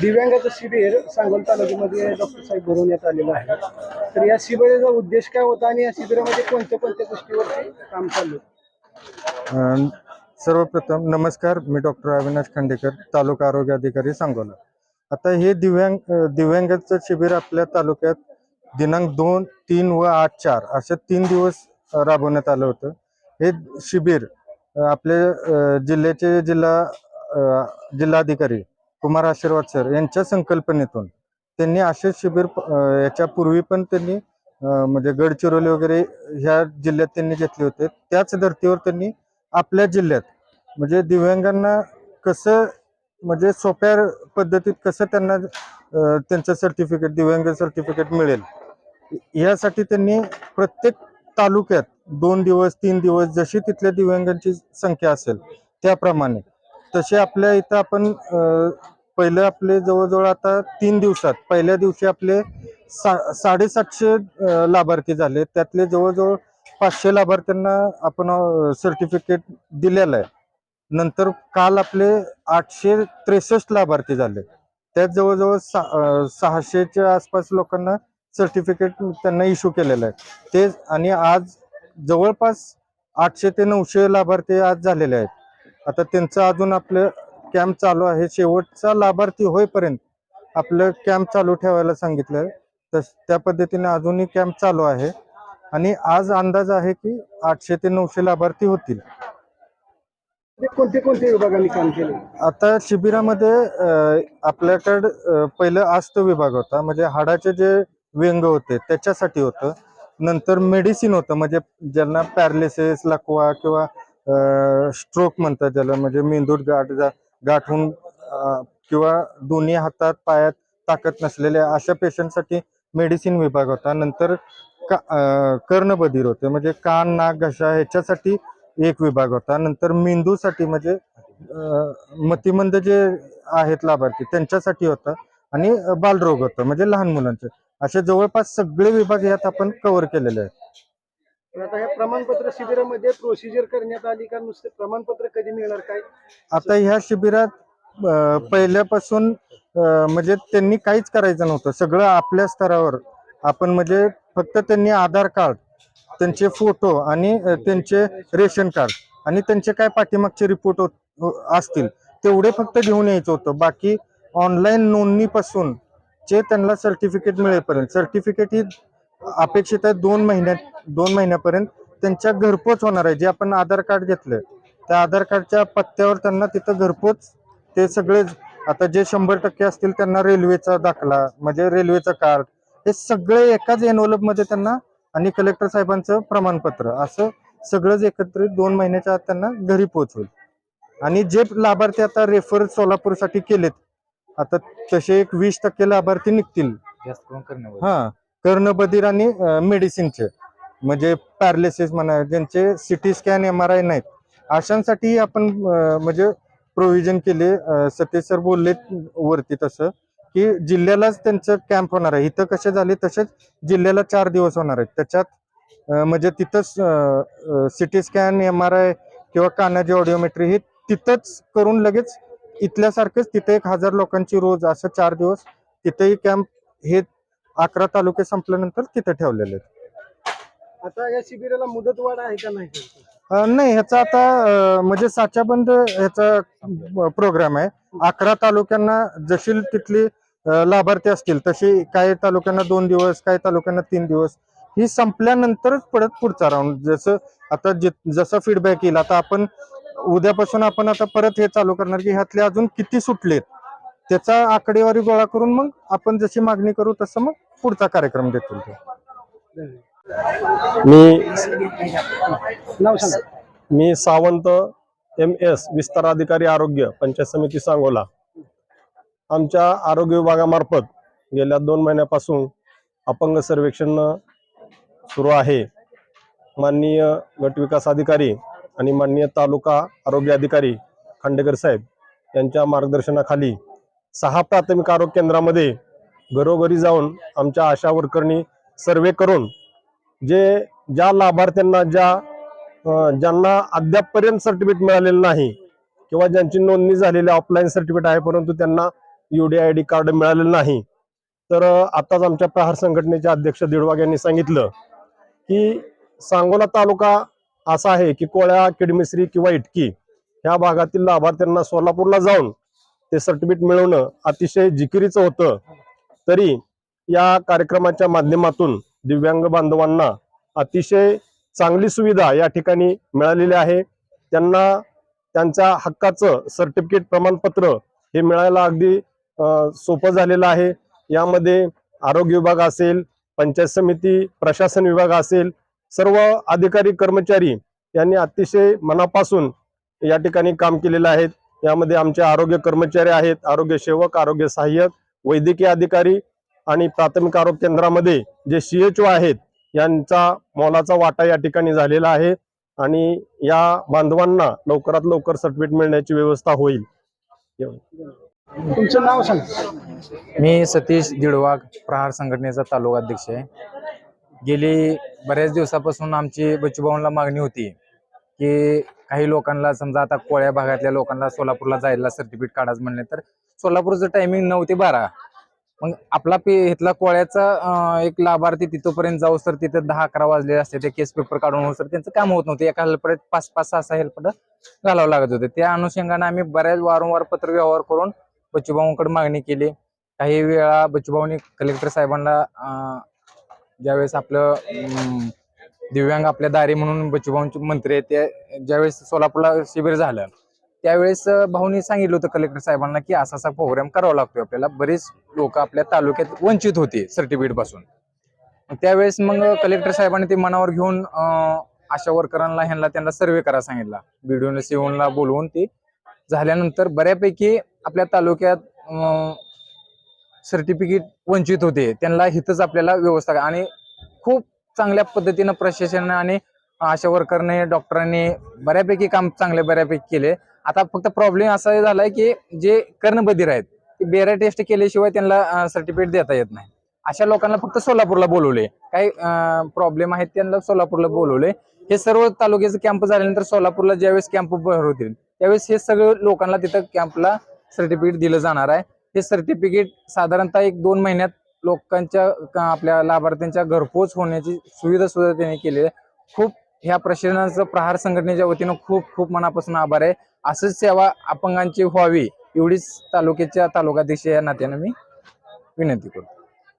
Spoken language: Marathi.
दिव्यांगाचं शिबिर सांगोल तालुक्यामध्ये डॉक्टर साहेब भरवण्यात आलेलं आहे. तर या शिबिराचा उद्देश काय होता आणि या शिबिरामध्ये कोणत्या कोणत्या गोष्टीवरती काम चालू सर्वप्रथम नमस्कार मी डॉक्टर अविनाश खांडेकर तालुका आरोग्य अधिकारी सांगोला. आता हे दिव्यांग दिव्यांगाचं शिबिर आपल्या तालुक्यात दिनांक दोन तीन व आठ चार असे तीन दिवस राबवण्यात आलं होतं. हे शिबिर आपले जिल्ह्याचे जिल्हा जिल्हाधिकारी कुमार आशीर्वाद सर यांच्या संकल्पनेतून त्यांनी असे शिबिर याच्या याच्यापूर्वी पण त्यांनी म्हणजे गडचिरोली वगैरे ह्या जिल्ह्यात त्यांनी घेतले होते. त्याच धर्तीवर त्यांनी आपल्या जिल्ह्यात म्हणजे दिव्यांगांना कसं म्हणजे सोप्या पद्धतीत कसं त्यांना त्यांचं सर्टिफिकेट दिव्यांग सर्टिफिकेट मिळेल. यासाठी त्यांनी प्रत्येक तालुक्यात दोन दिवस तीन दिवस जशी तिथल्या दिव्यांगांची संख्या असेल त्याप्रमाणे तसे आपल्या इथं आपण पहिलं आपले जवळजवळ आता तीन दिवसात पहिल्या दिवशी आपले सा साडेसातशे लाभार्थी झाले. त्यातले जवळजवळ पाचशे लाभार्थ्यांना आपण सर्टिफिकेट दिलेलं आहे. नंतर काल आपले आठशे त्रेसष्ट लाभार्थी झाले. त्यात जवळजवळ सा सहाशेच्या आसपास लोकांना सर्टिफिकेट त्यांना इश्यू केलेलं आहे. ते आणि आज जवळपास आठशे ते नऊशे लाभार्थी आज झालेले आहेत. आता त्यांचं अजून आपलं कॅम्प चालू आहे. शेवटचा लाभार्थी होईपर्यंत आपलं कॅम्प चालू ठेवायला सांगितलं. तस त्या पद्धतीने अजूनही कॅम्प चालू आहे. आणि आज अंदाज आहे की आठशे ते नऊशे लाभार्थी होतील. म्हणजे कोणते कोणते विभागांनी काम केले? आता शिबिरामध्ये आपल्याकडं पहिलं आस्त विभाग होता. म्हणजे हाडाचे जे व्यंग होते त्याच्यासाठी होतं. नंतर मेडिसिन होतं. म्हणजे ज्यांना पॅरालिसिस लकवा किंवा स्ट्रोक म्हणतात ज्याला. म्हणजे मेंदूत गाठ गाठून किंवा दोन्ही हातात पायात ताकद नसलेल्या अशा पेशंटसाठी मेडिसिन विभाग होता. नंतर का कर्णबधीर होते. म्हणजे कान नाक घशा ह्याच्यासाठी एक विभाग होता. नंतर मेंदूसाठी म्हणजे मतिमंद जे आहेत लाभार्थी त्यांच्यासाठी होता आणि बालरोग होतं. म्हणजे लहान मुलांचे. असे जवळपास सगळे विभाग यात आपण कव्हर केलेले आहेत. आता या प्रमाणपत्र शिबिरामध्ये प्रोसिजर करण्यात आली का? नुसते प्रमाणपत्र कधी मिळणार काय? आता ह्या शिबिरात अं, पहिल्यापासून अं, म्हणजे त्यांनी काहीच करायचं नव्हतं. सगळं आपल्या स्तरावर. आपण म्हणजे फक्त त्यांनी आधार कार्ड त्यांचे फोटो आणि अं, त्यांचे रेशन कार्ड आणि त्यांचे काय पाठीमागचे रिपोर्ट हो, असतील तेवढे फक्त घेऊन यायचं होतं. बाकी ऑनलाईन नोंदणीपासून जे त्यांना सर्टिफिकेट मिळेपर्यंत सर्टिफिकेट ही अपेक्षित आहे दोन महिन्यात दोन महिन्यापर्यंत त्यांच्या घरपोच होणार आहे. जे आपण आधार कार्ड घेतलं त्या आधार कार्डच्या पत्त्यावर त्यांना तिथं घरपोच ते सगळे आता जे शंभर टक्के असतील त्यांना रेल्वेचा दाखला म्हणजे रेल्वेचं कार्ड हे सगळे एकाच envelope मध्ये त्यांना आणि कलेक्टर साहेबांचं प्रमाणपत्र असं सगळंच एकत्रित दोन महिन्याच्या आत त्यांना घरी पोहोचवेल आणि जे लाभार्थी आता रेफर सोलापूरसाठी केलेत आता तसे एक वीस टक्के लाभार्थी निघतील. हा कर्णबधीर आणि मेडिसिनचे म्हणजे पॅरालिसिस म्हणा ज्यांचे CT scan M R I नाहीत अशांसाठी आपण म्हणजे प्रोव्हिजन केले. सतीश सर बोलले वरती तसं की जिल्ह्यालाच त्यांचं कॅम्प होणार आहे. इथं कसे झाले तसेच जिल्ह्याला चार दिवस होणार आहेत. त्याच्यात म्हणजे तिथंच CT scan M R I किंवा कानाची ऑडिओमेट्री हे तिथंच करून लगेच इथल्यासारखंच तिथे एक हजार लोकांची रोज असं चार दिवस तिथेही कॅम्प हे अकरा तालुके संपल्यानंतर तिथे ठेवलेले आहेत. आता या शिबिराला मुदतवाढ आहे का नाही? अं, नाही ह्याचा आता अं, म्हणजे साच्याबंद ह्याचा प्रोग्राम आहे. अकरा तालुक्यांना जशी तिथली अं, लाभार्थी असतील तशी काही तालुक्यांना दोन दिवस काही तालुक्यांना तीन दिवस ही संपल्यानंतरच परत पुढचा राऊंड. जसं आता जि- जसा फीडबॅक येईल आता आपण उद्यापासून आपण आता परत हे चालू करणार की ह्यातले अजून किती सुटलेत त्याचा आकडेवारी गोळा करून मग आपण जशी मागणी करू तसं मग पुढचा कार्यक्रम देतील ते. मी मी सावंत एम एस विस्तार अधिकारी आरोग्य पंचायत समिती सांगोला. आमच्या आरोग्य विभागामार्फत गेल्या दोन महिन्यापासून अपंग सर्वेक्षण सुरू आहे. माननीय गटविकास अधिकारी आणि माननीय तालुका आरोग्य अधिकारी खांडेकर साहेब यांच्या मार्गदर्शनाखाली सहा प्राथमिक आरोग्य केंद्रामध्ये घरोघरी जाऊन आमच्या आशा वर्करनी सर्वे करून जे ज्या लाभार्थ्यांना ज्या ज्यांना अद्यापपर्यंत सर्टिफिकेट मिळालेलं नाही किंवा ज्यांची नोंदणी झालेली ऑफलाईन सर्टिफिकेट आहे परंतु त्यांना युडी आय डी कार्ड मिळालेलं नाही. तर आताच आमच्या प्रहार संघटनेचे अध्यक्ष दिडवाग यांनी सांगितलं की सांगोला तालुका असा आहे की कोळ्या किडमिसरी किंवा इटकी ह्या भागातील लाभार्थ्यांना सोलापूरला जाऊन ते सर्टिफिकेट मिळवणं अतिशय जिकिरीचं होतं. तरी या कार्यक्रमाच्या माध्यमातून दिव्यांग बांधवांना अतिशय चांगली सुविधा या ठिकाणी मिळालेली आहे. त्यांना त्यांच्या हक्काचं सर्टिफिकेट प्रमाणपत्र हे मिळायला अगदी सोपं झालेलं आहे. यामध्ये आरोग्य विभाग असेल पंचायत समिती प्रशासन विभाग असेल सर्व अधिकारी कर्मचारी यांनी अतिशय मनापासून या ठिकाणी काम केलेलं आहे. यामध्ये आमचे आरोग्य कर्मचारी आहेत आरोग्य सेवक आरोग्य सहाय्यक वैद्यकीय अधिकारी आणि प्राथमिक आरोग्य केंद्रामध्ये जे सीएचओ आहेत यांचा मोलाचा वाटा या ठिकाणी झालेला आहे. आणि या बांधवांना लवकरात लवकर सर्टिफिकेट मिळण्याची व्यवस्था होईल. तुमचं नाव सांगा. मी सतीश दिडवाग प्रहार संघटनेचा तालुका अध्यक्ष आहे. गेली बऱ्याच दिवसापासून आमची बच्चूभाऊंना मागणी होती की काही लोकांना समजा आता कोळ्या भागातल्या लोकांना सोलापूरला जायला सर्टिफिकेट काढायचं म्हणले तर सोलापूरचं टायमिंग नऊ ते बारा. मग आपला पे इथला कोळ्याचा एक लाभार्थी तिथपर्यंत जाऊ सर तिथे दहा अकरा वाजले असते ते केस पेपर काढून होऊ सर त्यांचं काम होत नव्हतं. एका हेल्पडेत पाच पाच सहा सहा हेल्पड घालावं लागत होते. त्या अनुषंगाने आम्ही बऱ्याच वारंवार पत्र व्यवहार करून बच्चूभाऊंकडे मागणी केली. काही वेळा बच्चूभाऊंनी कलेक्टर साहेबांना ज्यावेळेस आपलं दिव्यांग आपल्या दारी म्हणून बच्चूभाऊंचे मंत्री आहेत ते ज्यावेळेस सोलापूरला शिबिर झालं त्यावेळेस भाऊनी सांगितलं होतं कलेक्टर साहेबांना की असा असा प्रोग्राम करावा लागतो आपल्याला. बरेच लोक आपल्या तालुक्यात वंचित होते सर्टिफिकेटपासून. त्यावेळेस मग कलेक्टर साहेबांनी ते मनावर घेऊन आशा वर्करांना ह्यांना त्यांना सर्वे करा सांगितला. बीडीओने सीओनला बोलवून ते झाल्यानंतर बऱ्यापैकी आपल्या तालुक्यात सर्टिफिकेट वंचित होते. त्यांना हिथंच आपल्याला व्यवस्था आणि खूप चांगल्या पद्धतीनं प्रशासनाने आणि आशा वर्करने डॉक्टरांनी बऱ्यापैकी काम चांगले बऱ्यापैकी केले. आता फक्त प्रॉब्लेम असा झालाय की जे कर्णबधीर आहेत ते बेरा टेस्ट केल्याशिवाय त्यांना सर्टिफिकेट देता येत नाही. अशा लोकांना फक्त सोलापूरला बोलवले काही प्रॉब्लेम आहेत त्यांना सोलापूरला बोलवले हे सर्व तालुक्याचे कॅम्प झाल्यानंतर सोलापूरला ज्यावेळेस कॅम्प भरवतील त्यावेळेस हे सगळं लोकांना तिथं कॅम्पला सर्टिफिकेट दिलं जाणार आहे. हे सर्टिफिकेट साधारणतः एक दोन महिन्यात लोकांच्या का- आपल्या लाभार्थ्यांच्या घरपोच होण्याची सुविधा सुद्धा त्यांनी केली आहे. खूप ह्या प्रशासनाचं प्रहार संघटनेच्या वतीनं खूप खूप मनापासून आभार आहे. असंच सेवा अपंगांची व्हावी एवढीच तालुक्याच्या तालुकाध्यक्ष या नात्यानं मी विनंती करतो.